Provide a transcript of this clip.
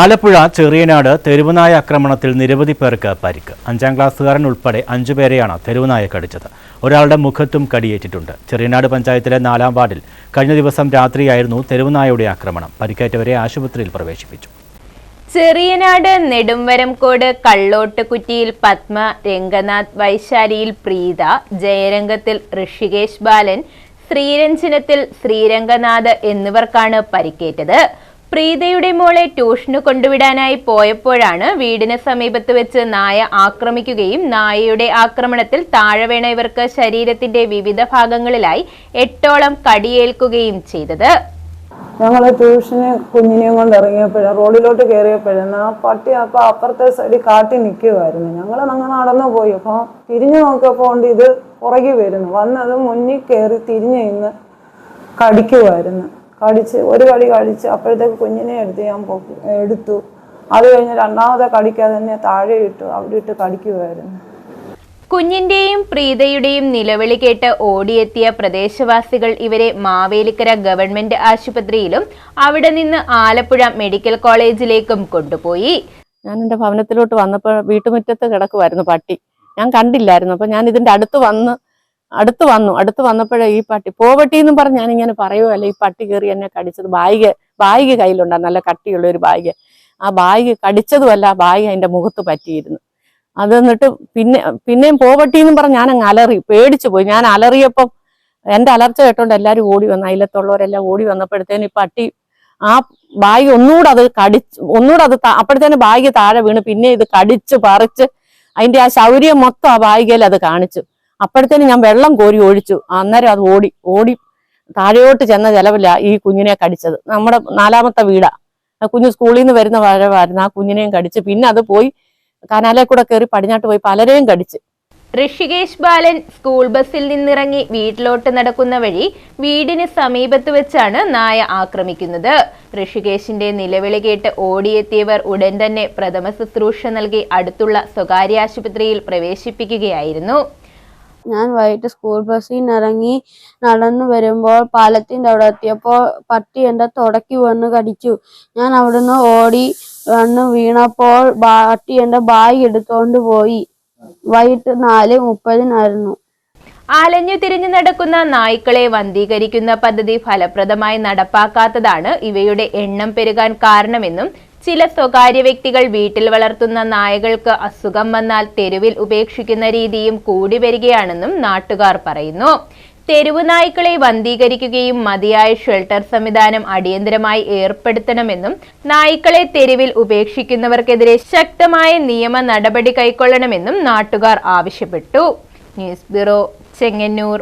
ആലപ്പുഴ ചെറിയനാട് തെരുവുനായ ആക്രമണത്തിൽ നിരവധി പേർക്ക് പരിക്ക്. അഞ്ചാം ക്ലാസ്സുകാരൻ ഉൾപ്പെടെ അഞ്ചുപേരെയാണ് തെരുവുനായ കടിച്ചത്. ഒരാളുടെ മുഖത്തും കടിയേറ്റിട്ടുണ്ട്. ചെറിയനാട് പഞ്ചായത്തിലെ നാലാം വാർഡിൽ കഴിഞ്ഞ ദിവസം രാത്രിയായിരുന്നു തെരുവുനായയുടെ ആക്രമണം. പരിക്കേറ്റവരെ ആശുപത്രിയിൽ പ്രവേശിപ്പിച്ചു. ചെറിയനാട് നെടുംവരംകോട് കള്ളോട്ടുകുറ്റിയിൽ പത്മ രംഗനാഥ് വൈശാലിയിൽ പ്രീത ജയരംഗത്തിൽ ഋഷികേശ് ബാലൻ ശ്രീരഞ്ജനത്തിൽ ശ്രീരംഗനാഥ് എന്നിവർക്കാണ് പരിക്കേറ്റത്. പ്രീതയുടെ മോളെ ട്യൂഷന് കൊണ്ടുവിടാനായി പോയപ്പോഴാണ് വീടിന് സമീപത്ത് വെച്ച് നായ ആക്രമിക്കുകയും നായയുടെ ആക്രമണത്തിൽ താഴെ വീണ ഇവർക്ക് ശരീരത്തിന്റെ വിവിധ ഭാഗങ്ങളിലായി എട്ടോളം കടിയേൽക്കുകയും ചെയ്തത്. ഞങ്ങൾ ട്യൂഷന് കുഞ്ഞിനെയും കൊണ്ട് ഇറങ്ങിയപ്പോഴും റോഡിലോട്ട് കയറിയപ്പോഴാണ് ആ പട്ടി അപ്പോൾ അപ്പുറത്തെ സൈഡിൽ കാട്ടി നിൽക്കുമായിരുന്നു ഞങ്ങൾ അങ്ങ് നടന്നു പോയി. അപ്പോൾ തിരിഞ്ഞു നോക്കിയപ്പോൾ ഇത് പുറകെ വരുന്നു. വന്നത് മുന്നിൽ കയറി തിരിഞ്ഞു ഇന്ന് കടിക്കുമായിരുന്നു കടിച്ച് ഒരു കളി കളിച്ച് അപ്പോഴത്തേക്ക് കുഞ്ഞിനെ എടുത്ത് ഞാൻ പൊക്കി എടുത്തു. അത് കഴിഞ്ഞ് രണ്ടാമത്തെ കളിക്കാതെ തന്നെ താഴെ ഇട്ടു അവിടെ ഇട്ട് കളിക്കുമായിരുന്നു കുഞ്ഞിന്റെയും പ്രീതയുടെയും നിലവിളി കേട്ട് ഓടിയെത്തിയ പ്രദേശവാസികൾ ഇവരെ മാവേലിക്കര ഗവൺമെന്റ് ആശുപത്രിയിലും അവിടെ നിന്ന് ആലപ്പുഴ മെഡിക്കൽ കോളേജിലേക്കും കൊണ്ടുപോയി. ഞാൻ എന്റെ ഭവനത്തിലോട്ട് വന്നപ്പോൾ വീട്ടുമുറ്റത്ത് കിടക്കുമായിരുന്നു പട്ടി. ഞാൻ കണ്ടില്ലായിരുന്നു. അപ്പൊ ഞാൻ ഇതിന്റെ അടുത്ത് വന്ന് അടുത്ത് വന്നു. അടുത്ത് വന്നപ്പോഴേ ഈ പട്ടി പോവട്ടി എന്നും പറഞ്ഞ് ഞാനിങ്ങനെ പറയുമല്ല ഈ പട്ടി കയറി എന്നെ കടിച്ചത് ബായിക ബായിക കയ്യിലുണ്ടായിരുന്നു നല്ല കട്ടിയുള്ള ഒരു ബായിക. ആ ബായിക കടിച്ചതുമല്ല ആ ബായിക അതിന്റെ മുഖത്ത് പറ്റിയിരുന്നു. അത് എന്നിട്ട് പിന്നെ പിന്നെയും പോവട്ടി എന്നും പറഞ്ഞ് ഞാൻ അലറി പേടിച്ചു പോയി. ഞാൻ അലറിയപ്പം എന്റെ അലർച്ച കേട്ടോണ്ട് എല്ലാവരും ഓടി വന്നു അതിലത്തുള്ളവരെല്ലാം ഓടി വന്നപ്പോഴത്തേനും ഈ പട്ടി ആ ബായി ഒന്നുകൂടെ അത് കടിച്ച് ഒന്നുകൂടെ അത് അപ്പോഴത്തേനും ബായിക താഴെ വീണ്. പിന്നെ ഇത് കടിച്ച് പറിച്ച് അതിന്റെ ആ ശൗര്യം മൊത്തം ആ ബായികയിൽ അത് കാണിച്ചു. അപ്പോഴത്തേന് ഞാൻ വെള്ളം കോരി ഒഴിച്ചു. അന്നേരം അത് ഓടി ഓടി താഴെയോട്ട് ചെന്ന ചെലവില്ല ഈ കുഞ്ഞിനെ കടിച്ചത്. നമ്മുടെ നാലാമത്തെ വീടാ. ആ കുഞ്ഞ് സ്കൂളിൽ നിന്ന് വരുന്ന വരവായിരുന്നു. ആ കുഞ്ഞിനെയും കടിച്ച് പിന്നെ അത് പോയി കനാലെ കൂടെ കയറി പടിഞ്ഞാട്ട് പോയി പലരെയും കടിച്ച്. ഋഷികേശ് ബാലൻ സ്കൂൾ ബസ്സിൽ നിന്നിറങ്ങി വീട്ടിലോട്ട് നടക്കുന്ന വഴി വീടിന് സമീപത്ത് വെച്ചാണ് നായ ആക്രമിക്കുന്നത്. ഋഷികേശിന്റെ നിലവിളി കേട്ട് ഓടിയെത്തിയവർ ഉടൻ തന്നെ പ്രഥമ ശുശ്രൂഷ നൽകി അടുത്തുള്ള സ്വകാര്യ ആശുപത്രിയിൽ പ്രവേശിപ്പിക്കുകയായിരുന്നു. ഞാൻ വൈകിട്ട് സ്കൂൾ ബസ്സിൽ നിന്ന് ഇറങ്ങി നടന്നു വരുമ്പോൾ പാലത്തിന്റെ അവിടെ എത്തിയപ്പോൾ പട്ടി എന്റെ തുടക്കി വന്ന് കടിച്ചു. ഞാൻ അവിടുന്ന് ഓടി വന്ന് വീണപ്പോൾ പട്ടി എന്റെ ബാഗ് എടുത്തുകൊണ്ട് പോയി. വൈകിട്ട് നാല് മുപ്പതിനായിരുന്നു. അലഞ്ഞു തിരിഞ്ഞു നടക്കുന്ന നായ്ക്കളെ വന്ധീകരിക്കുന്ന പദ്ധതി ഫലപ്രദമായി നടപ്പാക്കാത്തതാണ് ഇവയുടെ എണ്ണം പെരുകാൻ കാരണമെന്നും ചില സ്വകാര്യ വ്യക്തികൾ വീട്ടിൽ വളർത്തുന്ന നായകൾക്ക് അസുഖം വന്നാൽ തെരുവിൽ ഉപേക്ഷിക്കുന്ന രീതിയും കൂടി വരികയാണെന്നും നാട്ടുകാർ പറയുന്നു. തെരുവ് നായ്ക്കളെ വന്ധീകരിക്കുകയും മതിയായ ഷെൽട്ടർ സംവിധാനം അടിയന്തരമായി ഏർപ്പെടുത്തണമെന്നും നായ്ക്കളെ തെരുവിൽ ഉപേക്ഷിക്കുന്നവർക്കെതിരെ ശക്തമായ നിയമ നടപടി കൈക്കൊള്ളണമെന്നും നാട്ടുകാർ ആവശ്യപ്പെട്ടു. News bureau Chengannur.